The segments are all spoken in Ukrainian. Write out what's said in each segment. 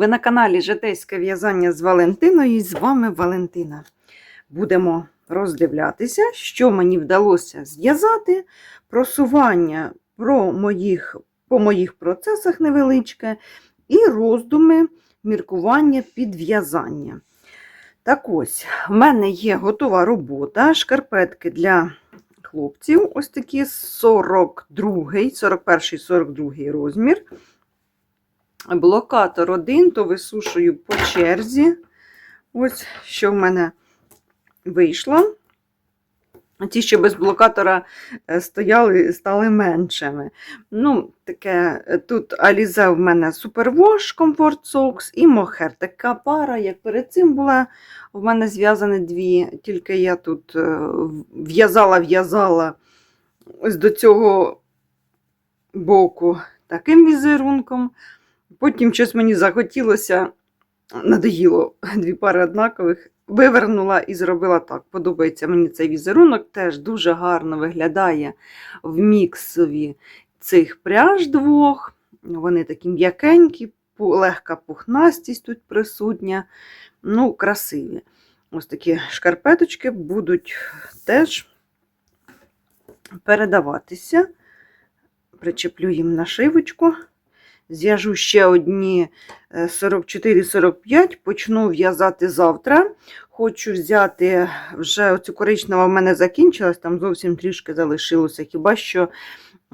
Ви на каналі Житейське в'язання з Валентиною і з вами Валентина. Будемо роздивлятися, що мені вдалося зв'язати, просування про моїх, по моїх процесах невеличке, і роздуми, міркування підв'язання. Так ось, в мене є готова робота, шкарпетки для хлопців, ось такі 42, 41, 42 розмір. Блокатор один, то висушую по черзі. Ось що в мене вийшло. Ті, що без блокатора е, стояли, стали меншими. Ну, таке, е, Тут Alize в мене Superwash Comfort Socks і Mohair. Така пара, як перед цим була. В мене зв'язані дві, тільки я тут е, в'язала-в'язала ось до цього боку таким візерунком. Потім щось мені захотілося, надоїло дві пари однакових, вивернула і зробила так. Подобається мені цей візерунок, теж дуже гарно виглядає в міксові цих пряж двох. Вони такі м'якенькі, легка пухнастість тут присутня. Ну, красиві. Ось такі шкарпеточки будуть теж передаватися. Причеплю їм нашивочку. Зв'яжу ще одні 44-45, почну в'язати завтра. Хочу взяти вже оцю коричневу в мене закінчилась, там зовсім трішки залишилося. Хіба що,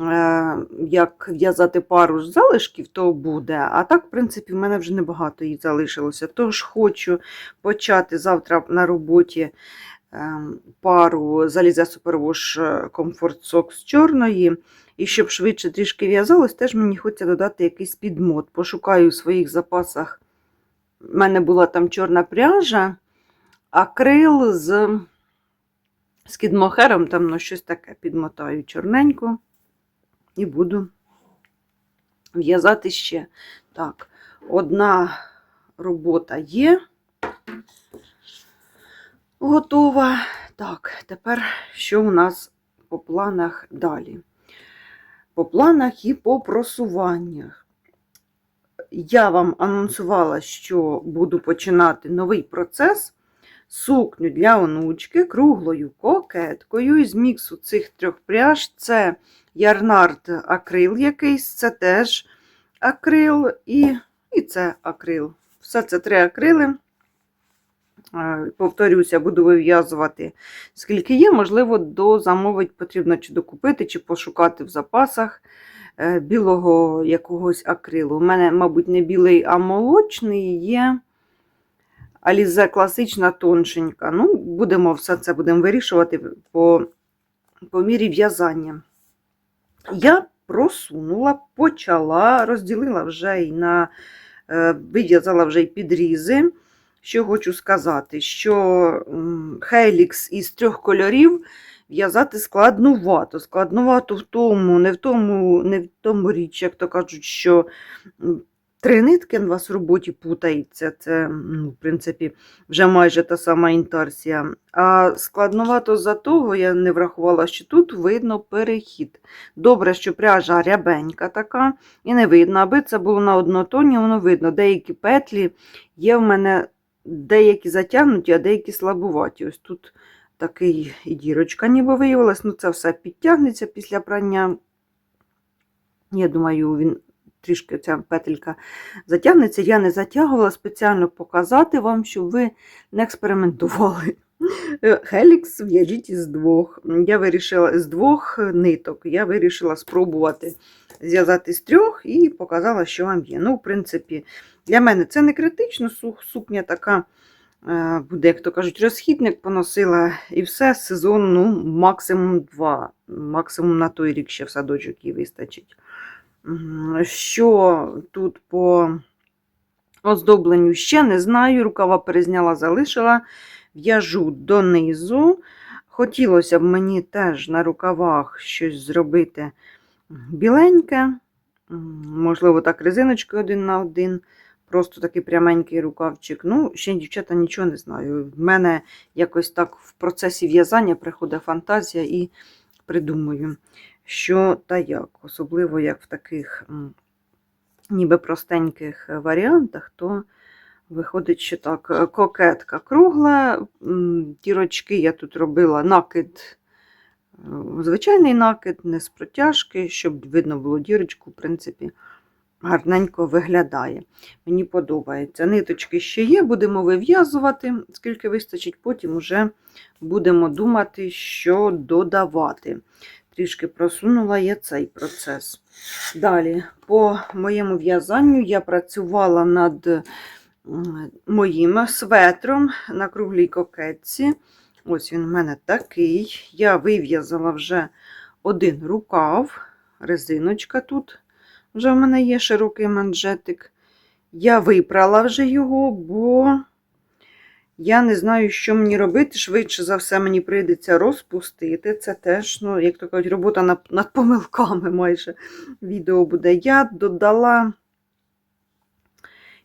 е, як в'язати пару з залишків, то буде. А так, в принципі, в мене вже небагато її залишилося. Тож хочу почати завтра на роботі е, пару залізе Superwash Comfort Socks чорної. І щоб швидше трішки в'язалось, теж мені хочеться додати якийсь підмот. Пошукаю у своїх запасах. У мене була там чорна пряжа, акрил з з кідмохером, там ну, щось таке підмотаю чорненько і буду в'язати ще. Так, одна робота є. Готова. Так, тепер що у нас по планах далі? По планах і по просуваннях. Я вам анонсувала, що буду починати новий процес. Сукню для онучки круглою кокеткою із міксу цих трьох пряж. Це ярнард акрил якийсь, це теж акрил і і це акрил. Все це три акрили. Повторюся, буду вив'язувати, скільки є, можливо, дозамовить потрібно чи докупити, чи пошукати в запасах е, білого якогось акрилу. У мене, мабуть, не білий, а молочний є. Алізе класична тоншенька. Ну, Будемо все це будемо вирішувати по, по мірі в'язання. Я просунула, почала, розділила вже і на е, вив'язала вже й підрізи. Що хочу сказати, що хелікс із трьох кольорів в'язати складнувато. Складнувато в тому, не в тому не в тому річ, як то кажуть, що три нитки у вас в роботі путається. Це, ну, в принципі, вже майже та сама інтарсія. А складнувато за того, я не врахувала, що тут видно перехід. Добре, що пряжа рябенька така, і не видно, аби це було на однотоні, воно видно. Деякі петлі є в мене деякі затягнуті, а деякі слабуваті. Ось тут такий і дірочка ніби виявилась. Ну, це все підтягнеться після прання. Я думаю, він трішки ця петелька затягнеться. Я не затягувала спеціально показати вам, щоб ви не експериментували. Хелікс в'яжіть із двох. Я вирішила з двох ниток. Я вирішила спробувати зв'язати з трьох і показала, що вам є. Ну, в принципі, для мене це не критично, сукня така е, буде, як то кажуть, розхідник поносила і все, сезон ну, максимум два. Максимум на той рік ще в садочок і вистачить. Що тут по оздобленню ще не знаю. Рукава перезняла, залишила, в'яжу донизу. Хотілося б мені теж на рукавах щось зробити біленьке, можливо, так, резиночкою один на один. Просто такий пряменький рукавчик. Ну, ще, дівчата, нічого не знаю. В мене якось так в процесі в'язання приходить фантазія і придумую, що та як. Особливо як в таких ніби простеньких варіантах, то виходить, що так, кокетка кругла, дірочки я тут робила накид, е, звичайний накид, не з протяжки, щоб видно було дірочку, в принципі, гарненько виглядає. Мені подобається. Ниточки ще є, будемо вив'язувати, скільки вистачить, потім вже будемо думати, що додавати. Трішки просунула я цей процес. Далі, по моєму в'язанню я працювала над моїм светром на круглій кокетці. Ось він у мене такий. Я вив'язала вже один рукав, резиночка тут. Вже в мене є широкий манжетик. Я випрала вже його, бо я не знаю, що мені робити. Швидше за все, мені прийдеться розпустити. Це теж, ну, як то кажуть, робота над, помилками майже відео буде. Я додала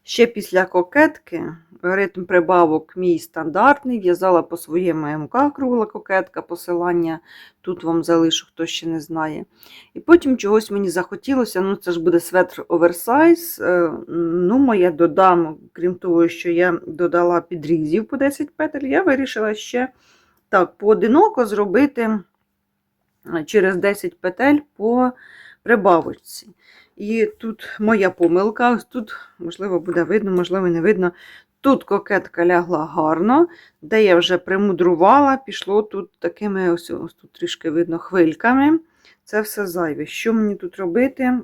ще після кокетки ритм прибавок мій стандартний. В'язала по своєму МК кругла кокетка, посилання. Тут вам залишу, хто ще не знає. І потім чогось мені захотілося, ну це ж буде светр оверсайз. е, Ну, моя додам, крім того, що я додала підрізів по 10 петель, я вирішила ще так, поодиноко зробити е, через 10 петель по прибавочці. І тут моя помилка, тут, можливо, буде видно, можливо, не видно. Тут кокетка лягла гарно, де я вже примудрувала, пішло тут такими ось, ось тут трішки видно хвильками. Це все зайве. Що мені тут робити?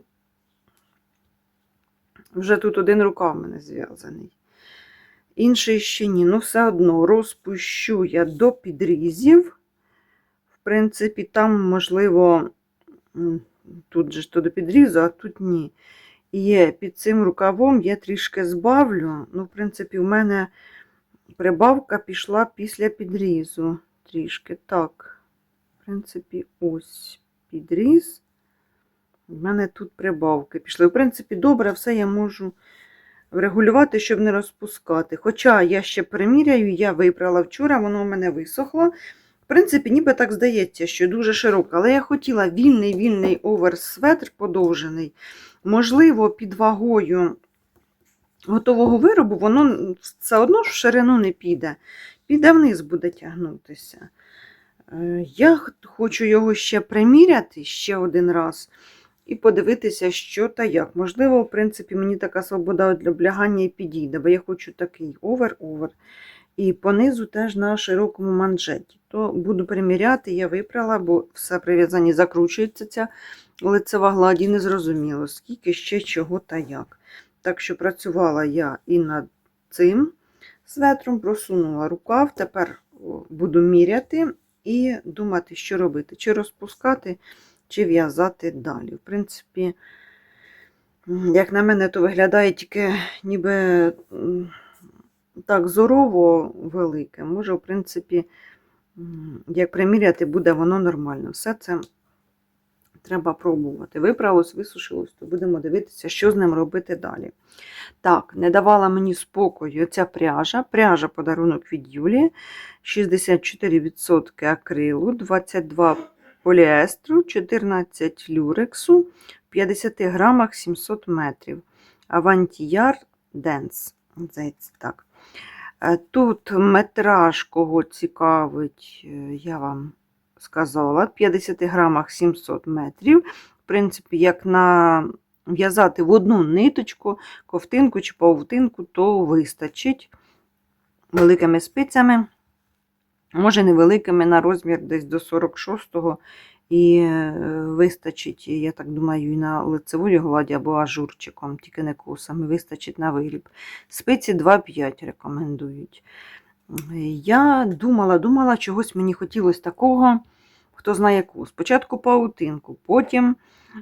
Вже тут один рукав в мене зв'язаний. Інший ще ні. Ну, все одно розпущу я до підрізів. В принципі, там, можливо, тут же ж до підрізу, а тут ні. Є під цим рукавом я трішки збавлю. Ну, в принципі, в мене прибавка пішла після підрізу. Трішки так. В принципі, ось підріз. У мене тут прибавки пішли. В принципі, добре, все я можу врегулювати, щоб не розпускати. Хоча я ще приміряю, я випрала вчора, воно у мене висохло. В принципі, ніби так здається, що дуже широко, але я хотіла вільний-вільний оверсветр подовжений. Можливо, під вагою готового виробу, воно все одно в ширину не піде. Піде вниз буде тягнутися. Е, Я хочу його ще приміряти ще один раз і подивитися, що та як. Можливо, в принципі, мені така свобода для облягання і підійде, бо я хочу такий овер-овер. І понизу теж на широкому манжеті. То буду приміряти, я випрала, бо все при в'язанні закручується ця лицева гладь, і не зрозуміло, скільки ще чого та як. Так що працювала я і над цим светром, просунула рукав, тепер буду міряти і думати, що робити, чи розпускати, чи в'язати далі. В принципі, як на мене, то виглядає тільки ніби так зорово велике. Може, в принципі, як приміряти, буде воно нормально. Все це треба пробувати. Виправилось, висушилось, то будемо дивитися, що з ним робити далі. Так, не давала мені спокою ця пряжа. Пряжа подарунок від Юлі. 64% акрилу, 22 поліестру, 14 люрексу, 50 грамах 700 метрів. Авантіяр Денс. Так. Е, Тут метраж, кого цікавить, е, я вам сказала, в 50 грамах 700 метрів. В принципі, як на в'язати в одну ниточку, ковтинку чи павутинку, то вистачить великими спицями. Може, невеликими на розмір десь до 46-го. І е, вистачить, я так думаю, і на лицевої гладі або ажурчиком, тільки не косами, вистачить на виріб. Спиці 2,5 рекомендують. Я думала, думала, чогось мені хотілося такого, хто знає яку. Спочатку паутинку, потім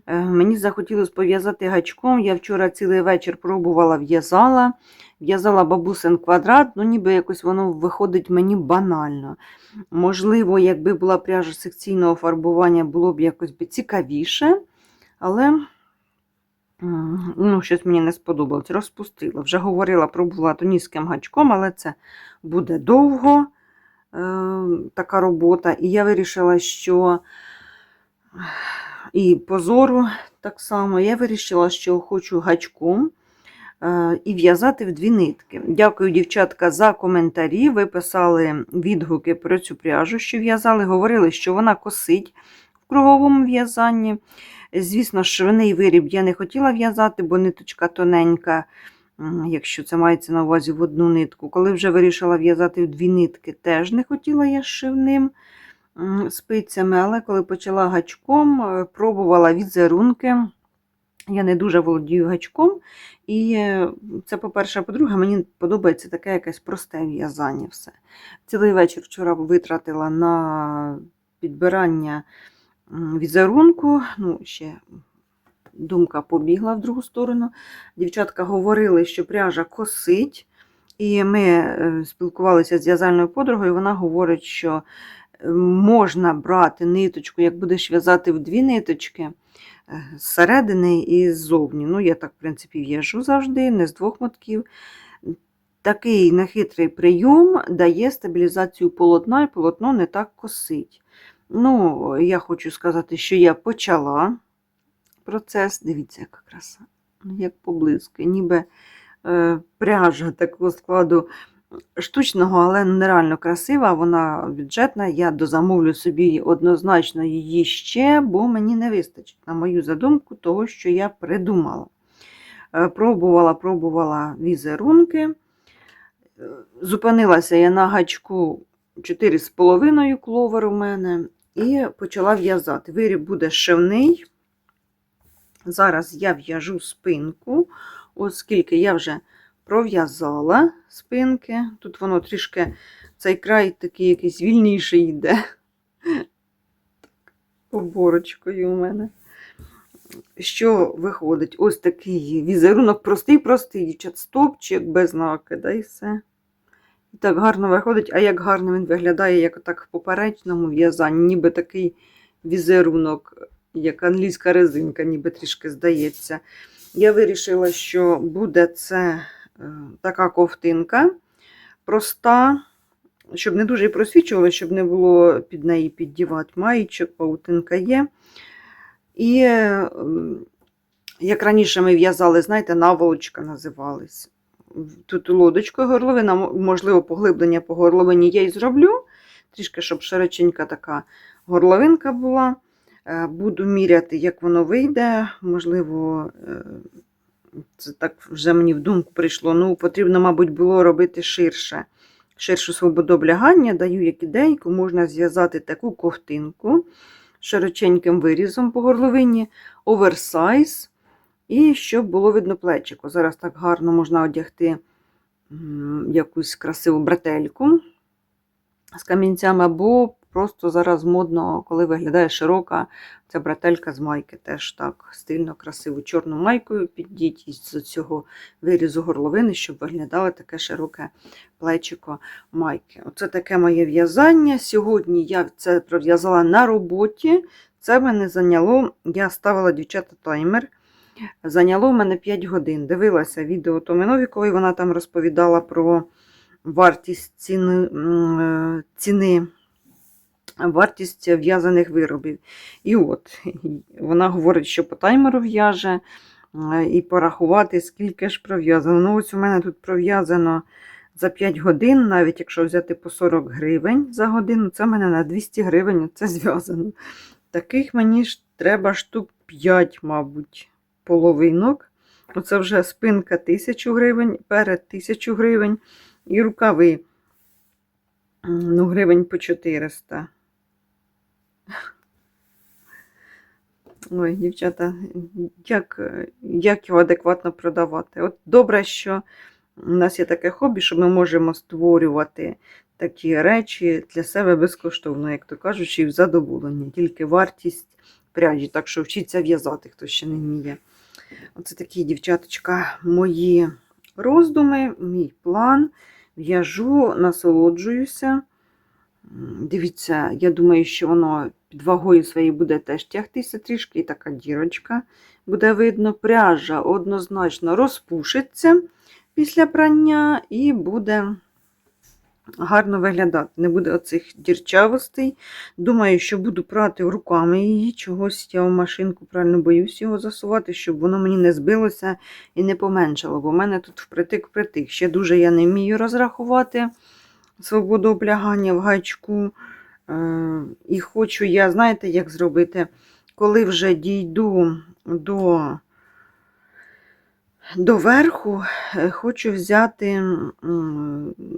мені захотілося пов'язати гачком. Я вчора цілий вечір пробувала в'язала. В'язала бабусин квадрат, ну ніби якось воно виходить мені банально. Можливо, якби була пряжа секційного фарбування, було б якось би цікавіше, але ну, щось мені не сподобалось. Розпустила. Вже говорила, пробувала тонізьким гачком, але це буде довго е, така робота. І я вирішила, що і позору так само, я вирішила, що хочу гачком е, і в'язати в дві нитки. Дякую, дівчатка, за коментарі. Ви писали відгуки про цю пряжу, що в'язали. Говорили, що вона косить в круговому в'язанні. Звісно, швейний виріб я не хотіла в'язати, бо ниточка тоненька, якщо це мається на увазі в одну нитку. Коли вже вирішила в'язати в дві нитки, теж не хотіла я шивним спицями, але коли почала гачком, е, пробувала візерунки. Я не дуже володію гачком. І е, це, по-перше, по-друге, мені подобається таке якесь просте в'язання. все. Цілий вечір вчора витратила на підбирання візерунку. Ну, ще думка побігла в другу сторону. Дівчатка говорили, що пряжа косить. І ми е, спілкувалися з в'язальною подругою, вона говорить, що можна брати ниточку, як будеш в'язати в дві ниточки е, зсередини і ззовні. Ну, я так, в принципі, в'яжу завжди, не з двох мотків. Такий нехитрий прийом дає стабілізацію полотна, і полотно не так косить. Ну, я хочу сказати, що я почала процес. Дивіться, яка краса. Ну, Як поблизки, ніби е, пряжа такого складу штучного, але нереально красива, вона бюджетна. Я дозамовлю собі однозначно її ще, бо мені не вистачить, на мою задумку, того, що я придумала. Е, Пробувала, пробувала візерунки. Е, Зупинилася я на гачку 4,5 кловер у мене і почала в'язати. Виріб буде шивний. Зараз я в'яжу спинку, оскільки я вже пров'язала спинки. Тут воно трішки цей край такий якийсь вільніший йде. Оборочкою у мене. Що виходить? Ось такий візерунок, простий-простий, дівчат, стопчик без накида і все. І так гарно виходить, а як гарно він виглядає, як так в поперечному в'язанні, ніби такий візерунок, як англійська резинка, ніби трішки здається. Я вирішила, що буде це така ковтинка проста, щоб не дуже і просвічувала, щоб не було під неї піддівати маєчок, паутинка є. І, е, як раніше ми в'язали, знаєте, наволочка називалась. Тут лодочкою горловина, можливо, поглиблення по горловині я і зроблю, трішки, щоб широченька така горловинка була. Е, Буду міряти, як воно вийде. Можливо, е, це так вже мені в думку прийшло. Ну, потрібно, мабуть, було робити ширше. Ширшу свободу облягання, даю як ідейку, можна зв'язати таку ковтинку широченьким вирізом по горловині, оверсайз, і щоб було видно плечико. Зараз так гарно можна одягти якусь красиву бретельку з камінцями, або просто зараз модно, коли виглядає широка ця бретелька з майки. Теж так стильно, красиво. Чорну майкою піддіть із цього вирізу горловини, щоб виглядало таке широке плечико майки. Оце таке моє в'язання. Сьогодні я це пров'язала на роботі. Це мене зайняло, я ставила дівчата таймер. Зайняло мене 5 годин. Дивилася відео Томи Новікової, вона там розповідала про вартість ціни, е, ціни вартість в'язаних виробів. І от вона говорить, що по таймеру в'яже е, і порахувати, скільки ж пров'язано. Ну, ось у мене тут пров'язано за 5 годин, навіть якщо взяти по 40 гривень за годину, це в мене на 200 гривень це зв'язано. Таких мені ж треба штук 5, мабуть, половинок. Оце вже спинка 1000 гривень, перед 1000 гривень і рукави ну, гривень по 400. Ой, дівчата, як, як його адекватно продавати? От добре, що у нас є таке хобі, що ми можемо створювати такі речі для себе безкоштовно, як то кажучи, і в задоволення, тільки вартість пряжі. Так що вчіться в'язати, хто ще не вміє. Оце такі, дівчаточка, мої роздуми, мій план. В'яжу, насолоджуюся. Дивіться, я думаю, що воно під вагою своєю буде теж тягтися трішки, і така дірочка буде видно. Пряжа однозначно розпушиться після прання і буде гарно виглядати. Не буде оцих дірчавостей. Думаю, що буду прати руками її. Чогось я в машинку правильно боюсь його засувати, щоб воно мені не збилося і не поменшало. Бо в мене тут впритик-притик. Ще дуже я не вмію розрахувати свободу облягання в гачку. Е, І хочу я, знаєте, як зробити, коли вже дійду до, до верху, е, хочу взяти,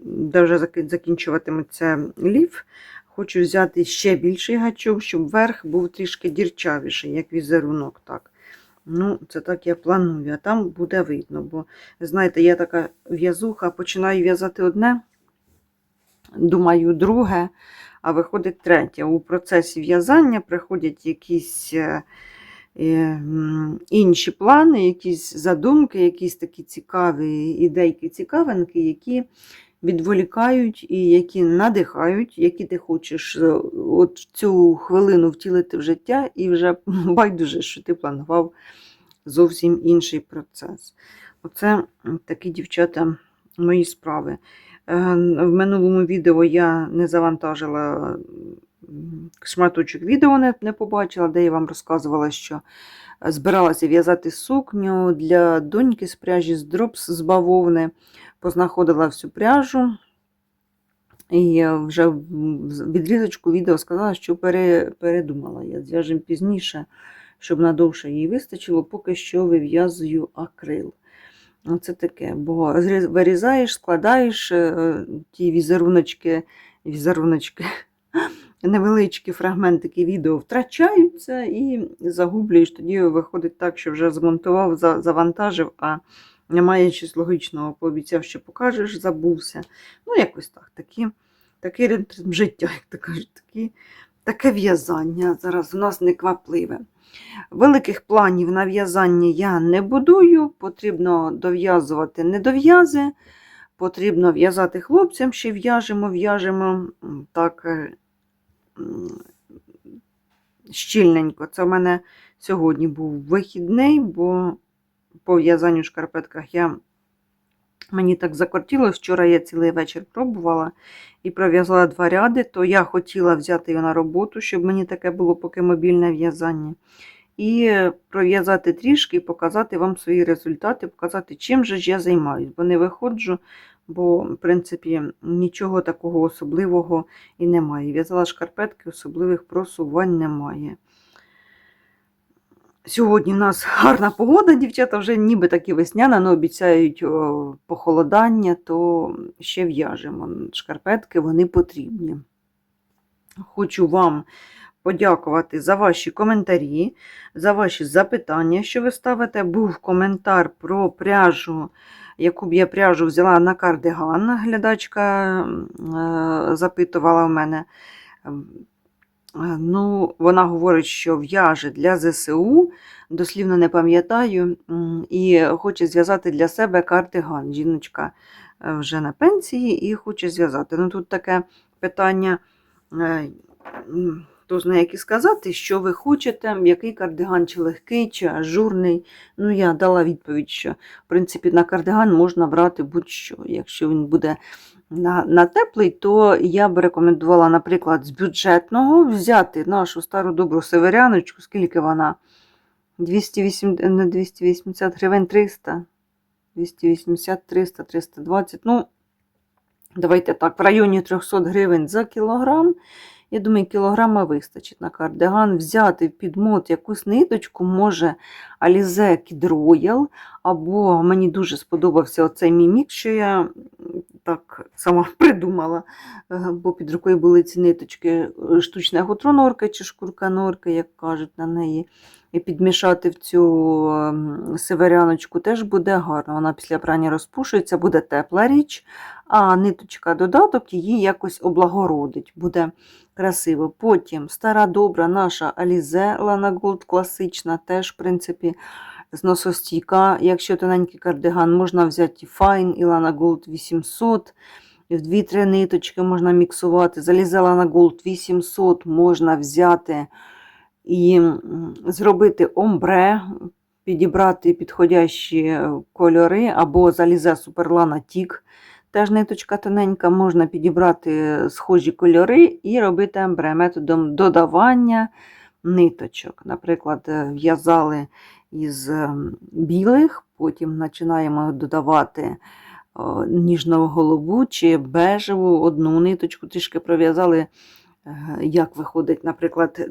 де вже закінчуватиметься лів, хочу взяти ще більший гачок, щоб верх був трішки дірчавіший, як візерунок. так. Ну, це так я планую, а там буде видно, бо, знаєте, я така в'язуха, починаю в'язати одне, думаю, друге, а виходить третє. У процесі в'язання приходять якісь е, е, інші плани, якісь задумки, якісь такі цікаві ідейки, цікавинки, які відволікають і які надихають, які ти хочеш е, от цю хвилину втілити в життя, і вже байдуже, що ти планував зовсім інший процес. Оце такі дівчата мої справи. Е, В минулому відео я не завантажила шматочок відео, не, не побачила, де я вам розказувала, що збиралася в'язати сукню для доньки з пряжі з дропс з бавовни. Познаходила всю пряжу. І вже відрізочку відео сказала, що пере, передумала. Я зв'яжем пізніше, щоб надовше їй вистачило, поки що вив'язую акрил. Оце таке, бо вирізаєш, складаєш е, ті візеруночки, візеруночки, невеличкі фрагментики відео втрачаються і загублюєш. Тоді виходить так, що вже змонтував, завантажив, а немає щось логічного. Пообіцяв, що покажеш, забувся. Ну, якось так. Такі, ритм життя, як то кажуть, такі, таке в'язання зараз у нас неквапливе. Великих планів на в'язання я не будую, потрібно дов'язувати недов'язи, потрібно в'язати хлопцям, ще в'яжемо, в'яжемо так е, щільненько. Це в мене сьогодні був вихідний, бо по в'язанню в шкарпетках я Мені так закортіло, вчора я цілий вечір пробувала і пров'язала два ряди, то я хотіла взяти його на роботу, щоб мені таке було поки мобільне в'язання. І пров'язати трішки і показати вам свої результати, показати, чим же ж я займаюсь, бо не виходжу, бо, в принципі, нічого такого особливого і немає. В'язала шкарпетки, особливих просувань немає. Сьогодні у нас гарна погода, дівчата вже ніби таки весняна, але обіцяють похолодання, то ще в'яжемо. Шкарпетки вони потрібні. Хочу вам подякувати за ваші коментарі, за ваші запитання, що ви ставите. Був коментар про пряжу, яку б я пряжу взяла на кардиган. Глядачка е, запитувала в мене. Е, Ну, вона говорить, що в'яже для ЗСУ, дослівно не пам'ятаю, і хоче зв'язати для себе кардиган. Жіночка е, вже на пенсії і хоче зв'язати. Ну, тут таке питання, е, м, хто знає, як і сказати, що ви хочете, який кардиган, чи легкий, чи ажурний. Ну, я дала відповідь, що в принципі на кардиган можна брати будь-що. Якщо він буде на, на теплий, то я б рекомендувала, наприклад, з бюджетного взяти нашу стару добру северяночку, скільки вона? 208, не 280 гривень 300, 280, 300, 320. Ну, давайте так, в районі 300 гривень за кілограм. Я думаю, кілограма вистачить на кардиган. Взяти в підмот якусь ниточку, може Alize Kid Royal, або мені дуже сподобався оцей мімік, що я сама придумала, бо під рукою були ці ниточки е, штучна гутронорка чи шкурка норка, як кажуть на неї. І підмішати в цю ем, северяночку теж буде гарно. Вона після прання розпушується, буде тепла річ, а ниточка додаток її якось облагородить, буде красиво. Потім стара добра наша Alize Lana Gold класична, теж, в принципі, зносостійка. Якщо тоненький кардиган, можна взяти і Fine, і Lana Gold 800. В 2-3 ниточки можна міксувати. Залізе Lana Gold 800 можна взяти і зробити омбре, підібрати підходящі е, кольори, або залізе Суперлана Тік. теж ниточка тоненька, можна підібрати схожі кольори і робити амбре методом додавання ниточок. Наприклад, е, в'язали із білих, потім починаємо додавати о, ніжного голубу чи бежеву одну ниточку, трішки пров'язали, е, як виходить, наприклад,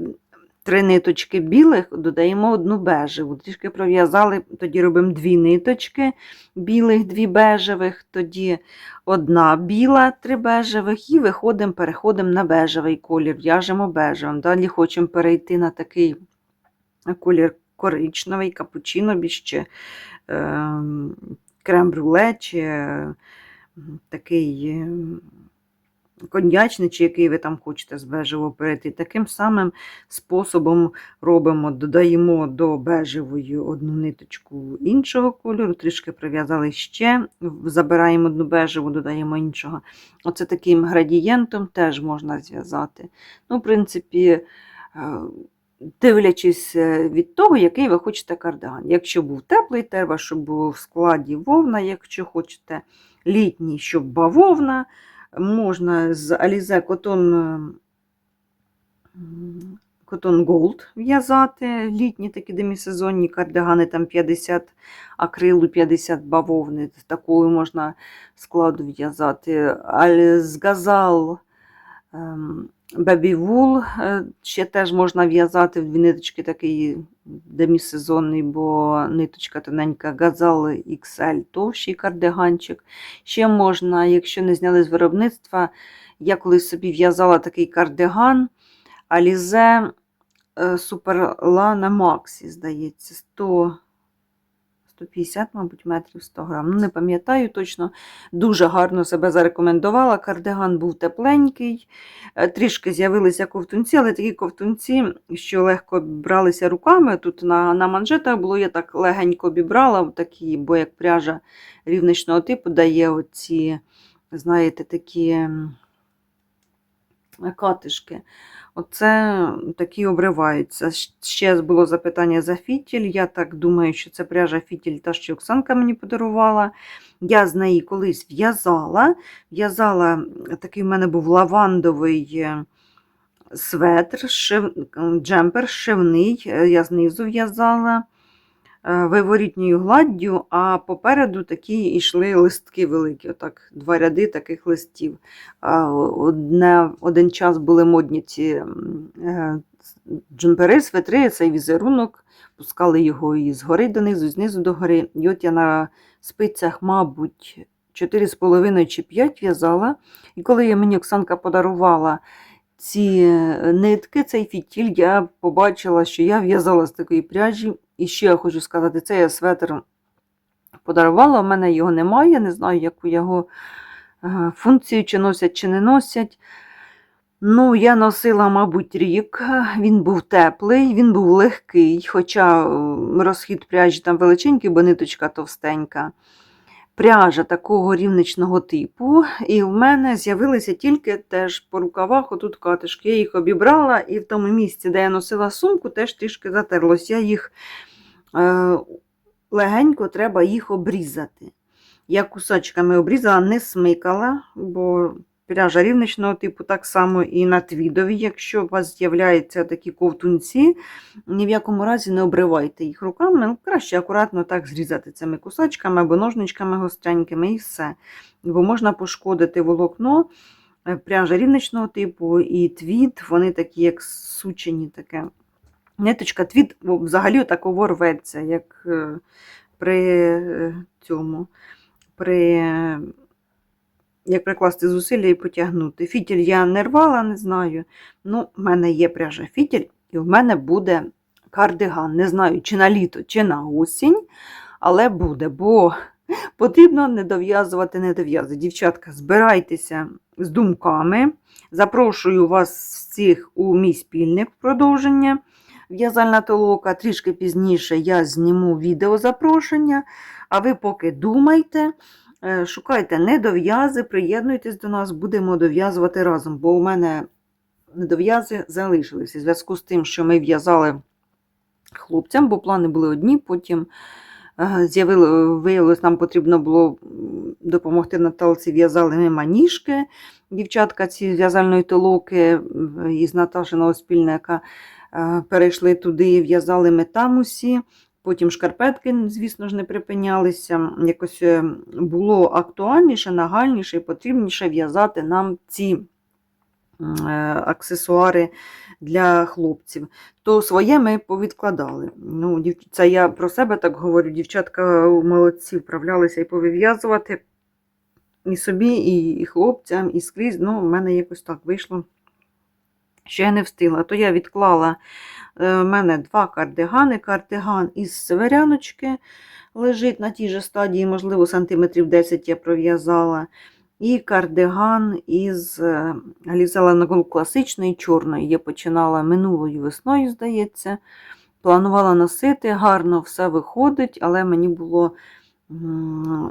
три ниточки білих, додаємо одну бежеву, трішки пров'язали, тоді робимо дві ниточки білих, дві бежевих, тоді одна біла, три бежевих, і виходимо, переходимо на бежевий колір, в'яжемо бежевим. Далі хочемо перейти на такий колір коричневий, капучино більш чи е, крем-брюле, чи е, такий е, коньячний, чи який ви там хочете з бежевого перейти. Таким самим способом робимо, додаємо до бежевої одну ниточку іншого кольору, трішки прив'язали ще, забираємо одну бежеву, додаємо іншого. Оце таким градієнтом теж можна зв'язати. Ну, в принципі, е, дивлячись е, від того, який ви хочете кардиган. Якщо був теплий, треба, щоб було в складі вовна, якщо хочете літній, щоб бавовна. Можна з Cotton, м, Cotton Gold в'язати, літні такі демісезонні кардигани, там 50 акрилу, 50 бавовни, такою можна складу в'язати. З Газал е, ще теж можна в'язати в дві ниточки такий демісезонний, бо ниточка тоненька Газал XL, товщий кардиганчик. Ще можна, якщо не зняли з виробництва, я колись собі в'язала такий кардиган Alize Superlana Maxi, здається, 100. 150, мабуть, метрів 100 грам. Ну, не пам'ятаю точно. Дуже гарно себе зарекомендувала. Кардиган був тепленький, е, трішки з'явилися ковтунці, але такі ковтунці, що легко бралися руками. Тут на на манжетах було, я так легенько обібрала, такі, бо як пряжа рівничного типу дає оці, знаєте, такі катишки. Оце такі обриваються. Ще було запитання за фітіль. Я так думаю, що це пряжа фітіль, та що Оксанка мені подарувала. Я з неї колись в'язала. В'язала такий в мене був лавандовий е, светр, шив... джемпер шивний. е, Я знизу в'язала виворітньою гладдю, а попереду такі йшли листки великі, отак, два ряди таких листів. Одне, один час були модні ці е, джемпери, светри, цей візерунок, пускали його і згори донизу, знизу до гори. І от я на спицях, мабуть, 4,5 чи 5 в'язала. І коли мені Оксанка подарувала ці е, нитки, цей фітіль, я побачила, що я в'язала з такої пряжі. І ще я хочу сказати, це я светр подарувала, у мене його немає, не знаю, яку його е, функцію, чи носять, чи не носять. Ну, я носила, мабуть, рік, він був теплий, він був легкий, хоча розхід пряжі там величенький, бо ниточка товстенька. Пряжа такого рівничного типу, і в мене з'явилися тільки теж по рукавах отут катишки. Я їх обібрала, і в тому місці, де я носила сумку, теж трішки затерлось. Я їх е, легенько треба їх обрізати. Я кусочками обрізала, не смикала, бо пряжа рівничного типу, так само і на твідові. Якщо у вас з'являються такі ковтунці, ні в якому разі не обривайте їх руками. Ну, краще акуратно так зрізати цими кусочками або ножничками гостренькими і все. Бо можна пошкодити волокно. Е, Пряжа рівничного типу і твід, вони такі, як сучені таке. Ниточка твід взагалі таково рветься, як е, при е, цьому, при, як прикласти зусилля і потягнути. Фітіль я не рвала, не знаю. Ну, в мене є пряжа фітіль, і в мене буде кардиган. Не знаю, чи на літо, чи на осінь, але буде, бо потрібно не дов'язувати, не дов'язувати. Дівчатка, збирайтеся з думками. Запрошую вас всіх у мій спільник в продовження. В'язальна толока. Трішки пізніше я зніму відео запрошення, а ви поки думайте, шукайте недов'язи, приєднуйтесь до нас, будемо дов'язувати разом, бо у мене недов'язи залишилися. У зв'язку з тим, що ми в'язали хлопцям, бо плани були одні, потім Е, виявилось, нам потрібно було допомогти Наталці, в'язали ми маніжки. Дівчатка ці в'язальної толоки із Наташиного спільника е, перейшли туди, в'язали ми там усі. Потім шкарпетки, звісно ж, не припинялися. Якось е, було актуальніше, нагальніше і потрібніше в'язати нам ці е, аксесуари для хлопців. То своє ми повідкладали. Ну, це я про себе так говорю. Дівчатка молодці вправлялися і повив'язувати і собі, і, хлопцям, і скрізь. Ну, в мене якось так вийшло. Що я не встигла, то я відклала е, в мене два кардигани. Кардиган із северяночки лежить на тій же стадії, можливо, сантиметрів 10 я пров'язала. І кардиган із е, глізала на класичної чорної. Я починала минулою весною, здається. Планувала носити, гарно все виходить, але мені було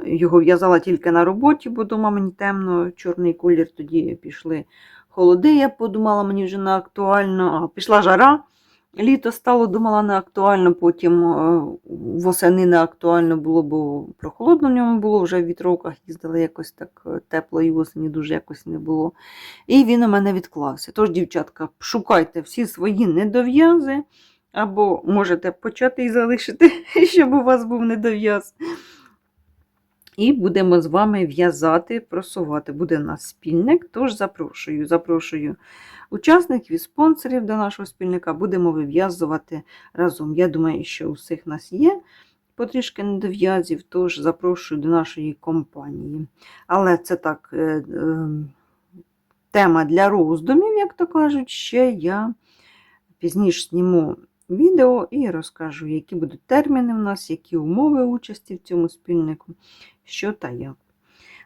його в'язала тільки на роботі, бо дома мені темно, чорний колір, тоді пішли холоди. Я подумала, мені вже не актуально. А пішла жара. Літо стало, думала, не актуально, потім е, восени не актуально було, бо прохолодно в ньому було, вже в вітровках їздила якось так е, тепло і осені дуже якось не було. І він у мене відклався. Тож, дівчатка, шукайте всі свої недов'язи, або можете почати і залишити, щоб у вас був недов'яз. І будемо з вами в'язати, просувати. Буде в нас спільник, тож запрошую, запрошую учасників і спонсорів до нашого спільника. Будемо вив'язувати разом. Я думаю, що у всіх нас є потрішки недов'язів, тож запрошую до нашої компанії. Але це так, е, е, тема для роздумів, як то кажуть, ще я пізніше зніму відео і розкажу, які будуть терміни в нас, які умови участі в цьому спільнику, що та як.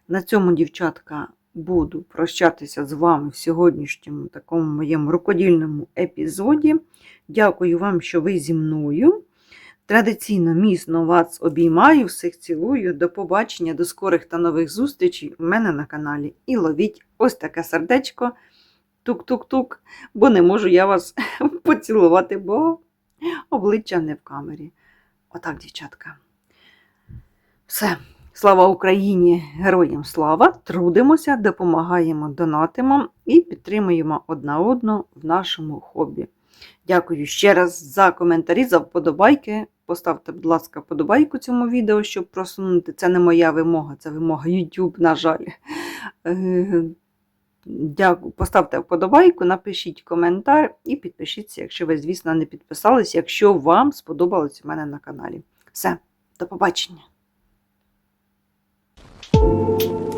На цьому, дівчатка, буду прощатися з вами в сьогоднішньому такому моєму рукодільному епізоді. Дякую вам, що ви зі мною. Традиційно міцно вас обіймаю, всіх цілую. До побачення, до скорих та нових зустрічей у мене на каналі. І ловіть ось таке сердечко. Тук-тук-тук, бо не можу я вас поцілувати, бо обличчя не в камері. Отак, дівчатка. Все. Слава Україні! Героям слава! Трудимося, допомагаємо, донатимо і підтримуємо одна одну в нашому хобі. Дякую ще раз за коментарі, за вподобайки. Поставте, будь ласка, вподобайку цьому відео, щоб просунути. Це не моя вимога, це вимога YouTube, на жаль. Е, Дякую. Поставте вподобайку, напишіть коментар і підпишіться, якщо ви, звісно, не підписались, якщо вам сподобалось у мене на каналі. Все, до побачення! thank you.